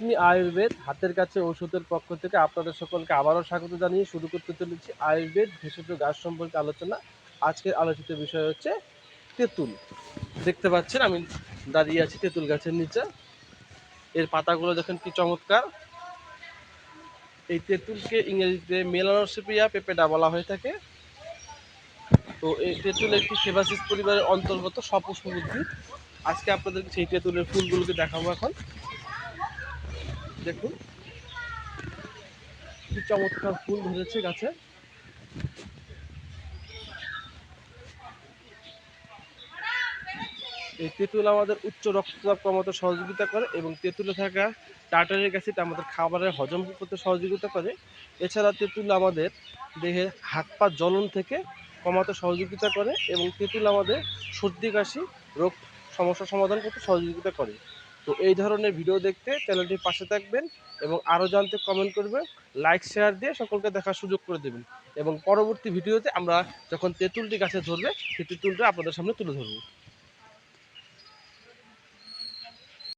ইসমি আয়ুর্বেদ হাতের কাছে ওষুধের পক্ষ থেকে আপনাদের সকলকে আবারও স্বাগত জানিয়ে শুরু করতে চলেছি আয়ুর্বেদ ভেষজ গাছ সম্পর্কে আলোচনা। আজকের আলোচিত বিষয় হচ্ছে তেঁতুল। দেখতে পাচ্ছেন, আমি দাঁড়িয়ে আছি তেঁতুল গাছের নিচে। এর পাতাগুলো দেখেন কি চমৎকার। এই তেঁতুলকে ইংরেজিতে মেলানোসিপিয়া পেপেডা বলা হয়ে থাকে। তো এই তেঁতুল একটি ফেবাসিস পরিবারের অন্তর্গত সপুষ্প উদ্ভিদ আজকে আপনাদেরকে সেই তেঁতুলের ফুলগুলোকে দেখাবো এখন। দেখুন। কি চমৎকার ফুল ধরেছে গাছে। এই তেঁতুল আমাদের উচ্চ রক্তচাপ কমাতে সহযোগিতা করে এবং তেঁতুলে থাকা টার্টারিক অ্যাসিড আমাদের খাবারের হজম করতে সহযোগিতা করে। এছাড়া তেঁতুল আমাদের দেহে হাত পা জ্বলন থেকে কমাতে সহযোগিতা করে এবং তেঁতুল আমাদের সর্দি কাশি রোগ সমস্যার সমাধান করতে সহযোগিতা করে। তো এই ধরনের ভিডিও দেখতে চ্যানেলটির পাশে থাকবেন এবং আরও জানতে কমেন্ট করবেন লাইক শেয়ার দিয়ে সকলকে দেখার সুযোগ করে দেবেন। এবং পরবর্তী ভিডিওতে আমরা যখন তেঁতুলটি গাছে ধরবে, সেই তেঁতুলটা আপনাদের সামনে তুলে ধরবো।